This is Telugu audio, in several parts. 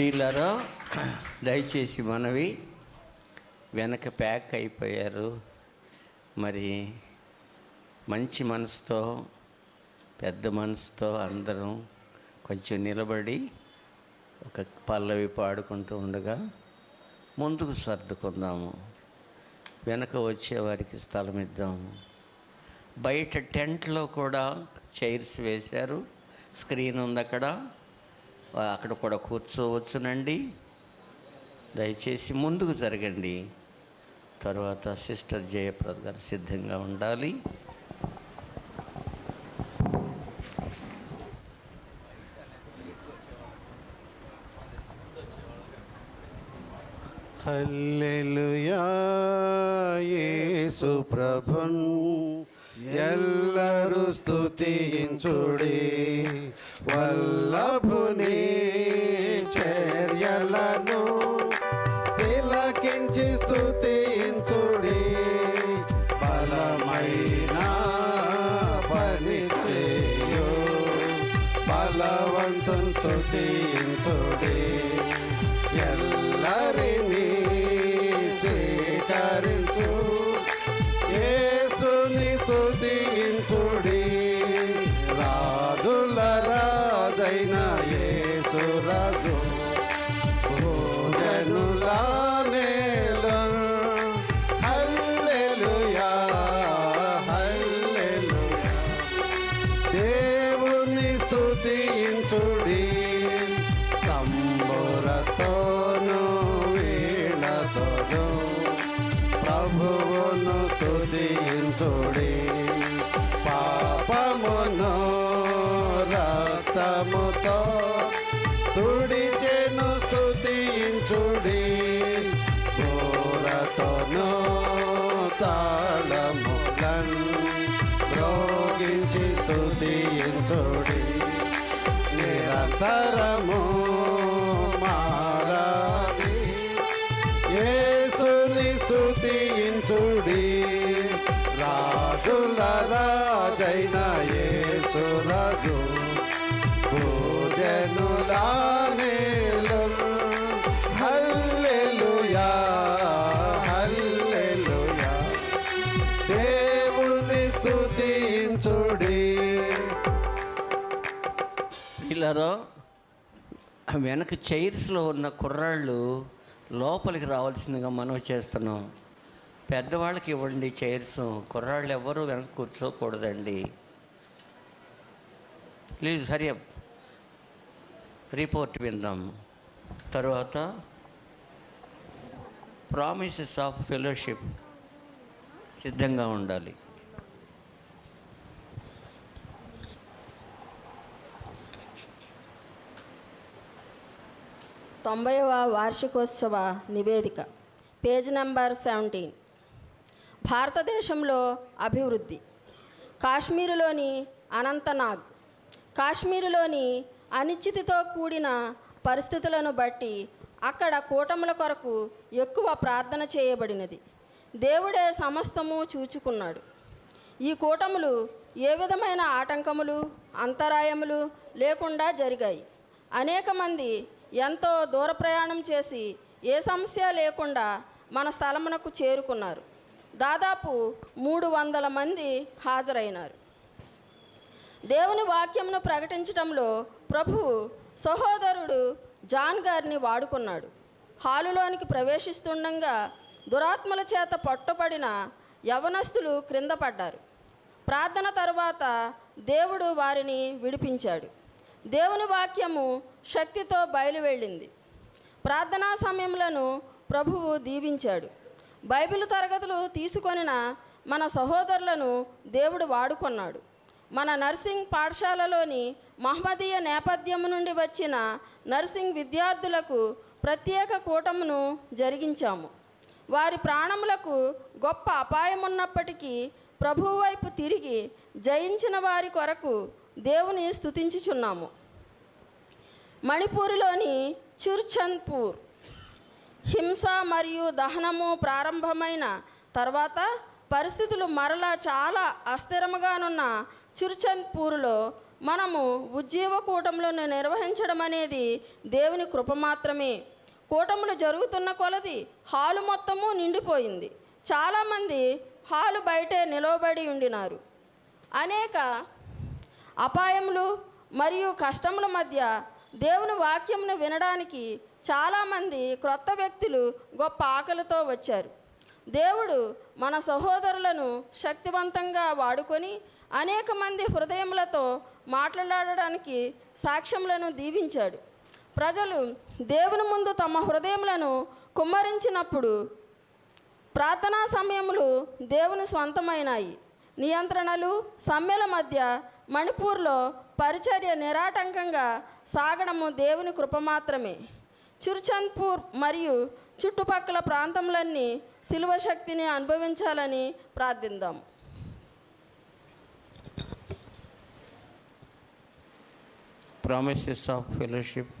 ప్రియులారా దయచేసి మనవి వెనక ప్యాక్ అయిపోయారు. మరి మంచి మనసుతో పెద్ద మనసుతో అందరం కొంచెం నిలబడి ఒక పల్లవి పాడుకుంటూ ఉండగా ముందుకు సర్దుకుందాము. వెనక వచ్చే వారికి స్థలం ఇద్దాము బయట టెంట్లో కూడా చైర్స్ వేశారు. స్క్రీన్ ఉంది అక్కడ. అక్కడ కూడా కూర్చోవచ్చునండి. దయచేసి ముందుకు జరగండి. తర్వాత సిస్టర్ జయప్రద గారు సిద్ధంగా ఉండాలి. హల్లెలూయా యేసు ఎల్లరూ స్థుతించుడి వల్లభుని చర్యలను తిలకించి స్థుతించుడి బలమైన పని చేయు బలవంతం స్థుతించుడి ఎల్లరిని రక్తముతో తుడిచెను స్తుతించుడి. ఘోరతోను తాళములన్ రోగించి స్తుతించుడి. నిరంతరము మారాలి. యేసుని స్తుతించుడి. రాజుల రాజైన పిల్లరో వెనక చైర్స్లో ఉన్న కుర్రాళ్ళు లోపలికి రావాల్సిందిగా మనం చేస్తున్నాం. పెద్దవాళ్ళకి ఇవ్వండి చైర్స్ కుర్రాళ్ళు ఎవరు వెనక కూర్చోకూడదండి. ప్లీజ్ హరి రిపోర్ట్ విందాం. తర్వాత ప్రామిసెస్ ఆఫ్ ఫెలోషిప్ సిద్ధంగా ఉండాలి. తొంభైవ వార్షికోత్సవ నివేదిక. Page number seventeen. భారతదేశంలో అభివృద్ధి. కాశ్మీరులోని అనంతనాగ్. కాశ్మీరులోని అనిశ్చితితో కూడిన పరిస్థితులను బట్టి అక్కడ కూటముల కొరకు ఎక్కువ ప్రార్థన చేయబడినది. దేవుడే సమస్తము చూచుకున్నాడు. ఈ కూటములు ఏ విధమైన ఆటంకములు అంతరాయములు లేకుండా జరిగాయి. అనేక మంది ఎంతో దూర ప్రయాణం చేసి ఏ సమస్య లేకుండా మన స్థలమునకు చేరుకున్నారు. దాదాపు మూడు వందల మంది హాజరైనారు. దేవుని వాక్యమును ప్రకటించడంలో ప్రభువు సహోదరుడు జాన్ గారిని వాడుకున్నాడు. హాలులోనికి ప్రవేశిస్తుండగా దురాత్మల చేత పట్టుబడిన యవనస్తులు క్రింద పడ్డారు. ప్రార్థన తర్వాత దేవుడు వారిని విడిపించాడు. దేవుని వాక్యము శక్తితో బయలువెళ్ళింది. ప్రార్థనా సమయములను ప్రభువు దీవించాడు. బైబిల్ తరగతులు తీసుకొనిన మన సహోదరులను దేవుడు వాడుకున్నాడు. మన నర్సింగ్ పాఠశాలలోని మహమ్మదీయ నేపథ్యం నుండి వచ్చిన నర్సింగ్ విద్యార్థులకు ప్రత్యేక కూటమును జరిగించాము. వారి ప్రాణములకు గొప్ప అపాయం ఉన్నప్పటికీ ప్రభువు వైపు తిరిగి జయించిన వారి కొరకు దేవుని స్థుతించుచున్నాము మణిపూర్లోని చుర్చంద్పూర్ హింస మరియు దహనము ప్రారంభమైన తర్వాత పరిస్థితులు మరలా చాలా అస్థిరముగానున్న చుర్చంద్పూర్లో మనము ఉజ్జీవ కూటములను నిర్వహించడం అనేది దేవుని కృప మాత్రమే. కూటములు జరుగుతున్న కొలది హాలు మొత్తము నిండిపోయింది. చాలామంది హాలు బయటే నిలవబడి ఉండినారు. అనేక అపాయములు మరియు కష్టముల మధ్య దేవుని వాక్యంను వినడానికి చాలామంది క్రొత్త వ్యక్తులు గొప్ప ఆకలితో వచ్చారు. దేవుడు మన సహోదరులను శక్తివంతంగా వాడుకొని అనేక మంది హృదయములతో మాట్లాడడానికి సాక్ష్యములను దీవించాడు. ప్రజలు దేవుని ముందు తమ హృదయములను కుమ్మరించినప్పుడు ప్రార్థనా సమయములు దేవుని స్వంతమైనాయి. నియంత్రణలు సమ్మెల మధ్య మణిపూర్లో పరిచర్య నిరాటంకంగా సాగడము దేవుని కృప మాత్రమే. చుర్చంద్పూర్ మరియు చుట్టుపక్కల ప్రాంతంలన్నీ శిలువ శక్తిని అనుభవించాలని ప్రార్థిద్దాం ప్రామిసెస్ ఆఫ్ ఫెలోషిప్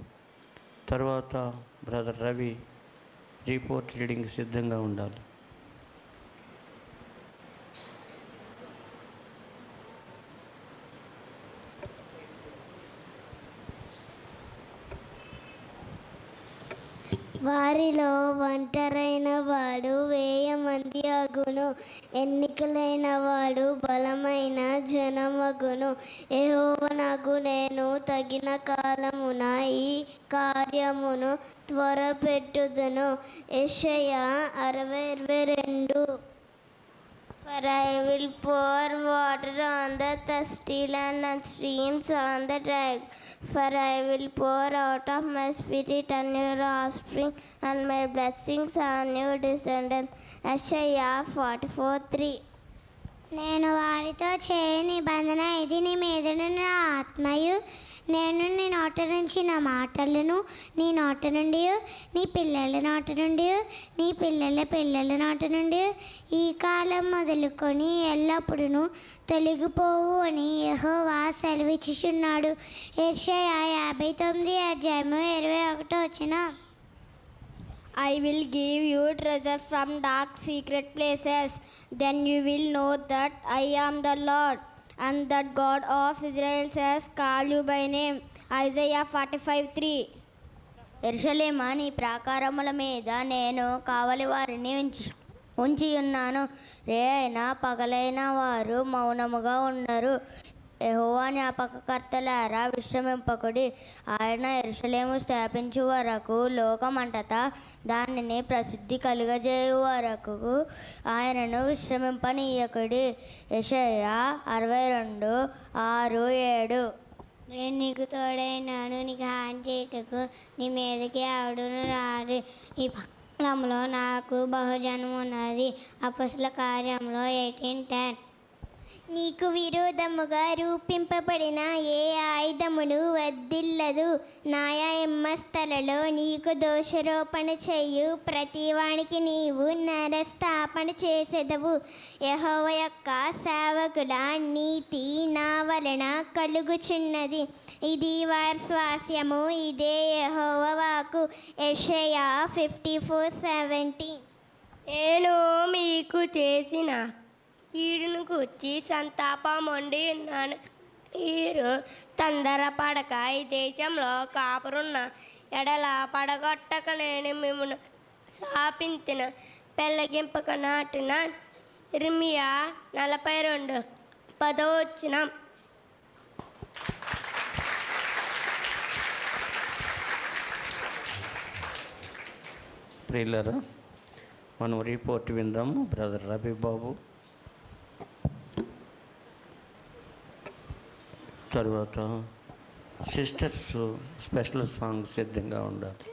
తర్వాత బ్రదర్ రవి రిపోర్ట్ రీడింగ్ సిద్ధంగా ఉండాలి. వారిలో ఒంటరైన వాడు వేయ మంది అగును. ఎన్నికలైన వాడు బలమైన జనమగును ఏహోవనగు నేను తగిన కాలమున ఈ కార్యమును త్వరపెట్టుదును. యెషయ అరవై ఇరవై రెండు For I will pour water on the thirsty land and streams on the dry. For I will pour out of my spirit on your offspring and my blessings on your descendants. Ashaya 44:3. నేను వారితో చేయ నిబంధన ఇది నీ మీదను నా ఆత్మయు నేను నీ నోట నుంచి నా మాటలను నీ నోట నుండి నీ పిల్లల నోట నుండి నీ పిల్లల పిల్లల నోట నుండి ఈ కాలం మొదలుకొని ఎల్లప్పుడూ తొలగిపోవు అని యహోవా సెలవిచ్చుచున్నాడు. యెషయా యాభై తొమ్మిది అధ్యాయము ఇరవై ఒకటో వచ్చిన I will give you treasure from dark secret places then you will know that I am the lord and that God of Israel says, Call you by name. Isaiah 45 3. ఎరుషలేమా నీ ప్రాకారముల మీద నేను కావలి వారిని ఉంచి ఉంచి ఉన్నాను రే అయినా పగలైన వారు మౌనముగా ఉన్నారు యహోవా జ్ఞాపకకర్తలారా విశ్రమింపకుడి. ఆయన ఎరుసలేము స్థాపించు వరకు లోకమంటతా దానిని ప్రసిద్ధి కలుగజేయు వరకు ఆయనను విశ్రమింపనీయకుడి. యషయ అరవై రెండు ఆరు ఏడు. నేను నీకు తోడైనాను నీకు హాని చేయుటకు నీ మీదకి ఆవిడను రాడు ఈ పక్కలంలో నాకు బహుజనం ఉన్నది అపసుల కార్యంలో ఎయిటీన్ టెన్. నీకు విరోధముగా రూపింపబడిన ఏ ఆయుధమును వద్దిల్లదు న్యాయస్థలలో నీకు దోషరోపణ చేయు. ప్రతివానికి నీవు నరస్థాపన చేసేదవు. యహోవ యొక్క సేవకుడ నీతి నా వలన కలుగుచున్నది. ఇది వారి స్వాస్యము. ఇదే యహోవ వాకు యషయా ఫిఫ్టీ ఫోర్ సెవెంటీన్ నేను మీకు చేసిన ఈడును కూర్చి సంతాపం ఉండి ఉన్నాను. మీరు తొందరపడక ఈ దేశంలో కాపురున్న ఎడల పడగొట్టక నేను మిమ్మను శాపించిన పెళ్ళగింపక నాటిన ఇర్మియా నలభై రెండు పదవచ్చిన. ప్రియులరా మనం రిపోర్ట్ విందాము. బ్రదర్ రవి బాబు తర్వాత సిస్టర్స్ స్పెషల్ సాంగ్ సిద్ధంగా ఉండాలి.